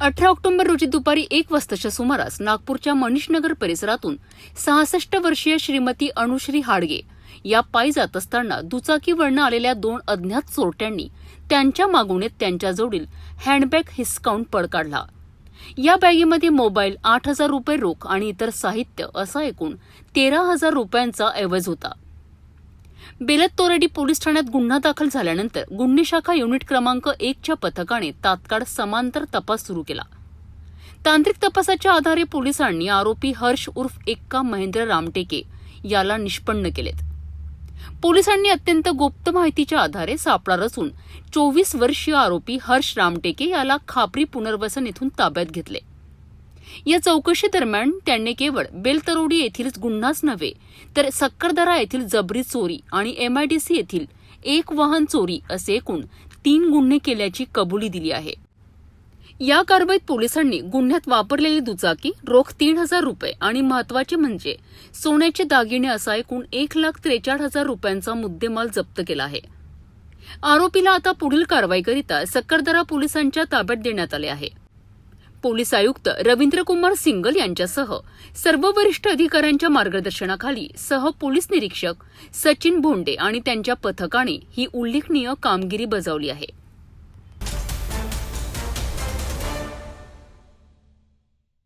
अठरा ऑक्टोबर रोजी दुपारी एक वाजताच्या सुमारास नागपूरच्या मनीषनगर परिसरातून सहासष्ट वर्षीय श्रीमती अणुश्री हाडगे या पायी जात असताना दुचाकीवरनं आलेल्या दोन अज्ञात चोरट्यांनी त्यांच्या मागून त्यांच्या त्यांच्याजवळील हँडबॅग हिसकावून पळ काढला. या बॅगेमध्ये मोबाईल आठ हजार रुपये रोख आणि इतर साहित्य असा एकूण तेरा हजार रुपयांचा ऐवज होता. बेलतोरडी पोलीस ठाण्यात गुन्हा दाखल झाल्यानंतर गुन्हे शाखा युनिट क्रमांक एकच्या पथकाने तात्काळ समांतर तपास सुरू केला. तांत्रिक तपासाच्या आधारे पोलिसांनी आरोपी हर्ष उर्फ एक्का महेंद्र रामटेके याला निष्पन्न केलेत. पोलिसांनी अत्यंत गुप्त माहितीच्या आधारे सापळा रचून चोवीस वर्षीय आरोपी हर्ष रामटेके याला खापरी पुनर्वसन येथून ताब्यात घेतले. या चौकशी दरम्यान त्यांनी केवळ बेलतरोडी येथील गुन्हाच नव्हे तर सक्करदरा येथील जबरी चोरी आणि एमआयडीसी येथील एक वाहन चोरी असे एकूण तीन गुन्हे केल्याची कबुली दिली आहे. या कारवाईत पोलिसांनी गुन्ह्यात वापरलेली दुचाकी रोख तीन हजार रुपये आणि महत्त्वाचे म्हणजे सोन्याचे दागिने असा एकूण एक लाख त्रेचाळीस हजार रुपयांचा मुद्देमाल जप्त केला आहे. आरोपीला आता पुढील कारवाईकरिता सक्करदरा पोलिसांच्या ताब्यात देण्यात आले आहे. पोलीस आयुक्त रवींद्रकुमार सिंगल यांच्यासह सर्व वरिष्ठ अधिकाऱ्यांच्या मार्गदर्शनाखाली सह पोलीस निरीक्षक सचिन भोंडे आणि त्यांच्या पथकाने ही उल्लेखनीय कामगिरी बजावली आहे.